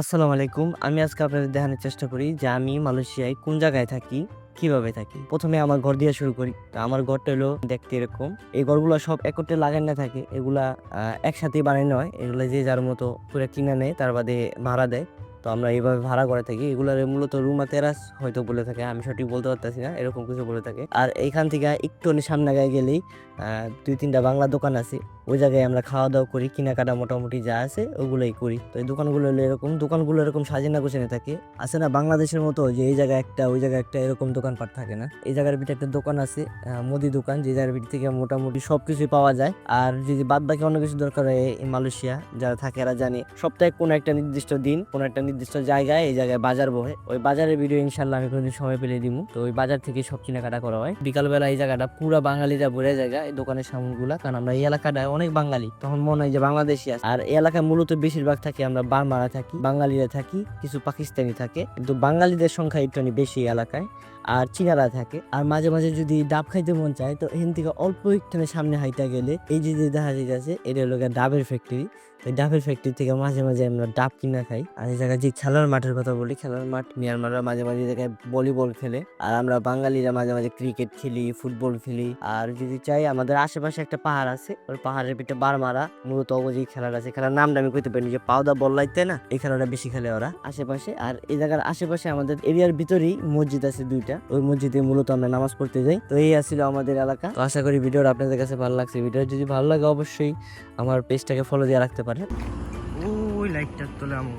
আসসালামু আলাইকুম। আমি আজকে আপনাদের দেখানোর চেষ্টা করি যে আমি মালয়েশিয়ায় কোন জায়গায় থাকি, কীভাবে থাকি। প্রথমে আমার ঘর দিয়ে শুরু করি। তো আমার ঘরটা হলো দেখতে এরকম। এই ঘরগুলো সব একত্রে না থাকে। এগুলা একসাথেই বানানো হয়। এগুলো যে যার মতো পুরো কিনে নেয়, তার বাদে ভাড়া দেয়। তো আমরা এইভাবে ভাড়া করে থাকি। এগুলার মূলত রুমা তেরাস হয়তো বলে থাকে, আমি সঠিক বলতে পারতেছি না, এরকম কিছু বলে থাকে। আর এইখান থেকে একটু সামনে গায়ে গেলেই দুই তিনটা বাংলা দোকান আছে, ওই জায়গায় আমরা খাওয়া দাওয়া করি, কেনাকাটা মোটামুটি যা আছে ওগুলোই করি। তো এই দোকানগুলো এরকম দোকানগুলো এরকম সাজানো গোছানো থাকে। আছে না বাংলাদেশের মতো যে এই জায়গায় একটা, ওই জায়গায় একটা এরকম দোকানপাট থাকে না? এই জায়গার ভিতরে একটা দোকান আছে মুদি দোকান, যে জায়গার ভিতর থেকে মোটামুটি সব কিছুই পাওয়া যায়। আর যদি বাদ বাকি অন্য কিছু দরকার হয় মালয়েশিয়া যারা থাকে এরা জানে, সপ্তাহে কোনো একটা নির্দিষ্ট দিন, কোনো একটা নির্দিষ্ট জায়গায়, এই জায়গায় বাজার বহে। ওই বাজারের ভিডিও ইনশাল্লাহ আমি কোনোদিন সময় পেলে দিব তো ওই বাজার থেকে সব কেনাকাটা করা হয়। বিকালবেলা এই জায়গাটা পুরা বাঙালিরা ভরে জায়গা, এই দোকানের সামনগুলা। কারণ আমরা এই এলাকাটায় অনেক বাঙালি। তখন মনে হয় যে বাংলাদেশি আছে। আর এই এলাকায় মূলত বেশিরভাগ থাকি আমরা বার্মারা থাকি, বাঙালিরা থাকি, কিছু পাকিস্তানি থাকে। কিন্তু বাঙালিদের সংখ্যা একটুখানি বেশি এলাকায়। আর চীনারা থাকে। আর মাঝে মাঝে যদি ডাব খাইতে মন চায়, তো এখান থেকে অল্প একটুখানি সামনে হাইটা গেলে এই যে যে দেখা যাচ্ছে এটা হলো ডাবের ফ্যাক্টরি ওই ডাবের ফ্যাক্টরি থেকে মাঝে মাঝে আমরা ডাব কিনা খাই। আর এই জায়গায় যে খেলার মাঠের কথা বলি, খেলার মাঠ মিয়ানমাররা মাঝে মাঝে জায়গায় ভলিবল খেলে। আর আমরা বাঙালিরা মাঝে মাঝে ক্রিকেট খেলি ফুটবল খেলি। আর যদি চাই, আমাদের আশেপাশে একটা পাহাড় আছে, ওই পাহাড়ের পিঠে বার মারা মূলত অবধি খেলার আছে। খেলার নামটা আমি কইতে পারিনি, যে পাউদা বল লাইতে না, এই খেলাটা বেশি খেলে ওরা আশেপাশে। আর এই জায়গার আশেপাশে আমাদের এরিয়ার ভিতরেই মসজিদ আছে দুইটা। ওই মসজিদে মূলত আমরা নামাজ পড়তে যাই। তো এই আসছিল আমাদের এলাকা। তো আশা করি ভিডিওটা আপনাদের কাছে ভালো লাগছে। ভিডিও যদি ভালো লাগে অবশ্যই আমার পেজটাকে ফলো দিয়ে রাখতে পারেন। ওই লাইকটা তোলে আমার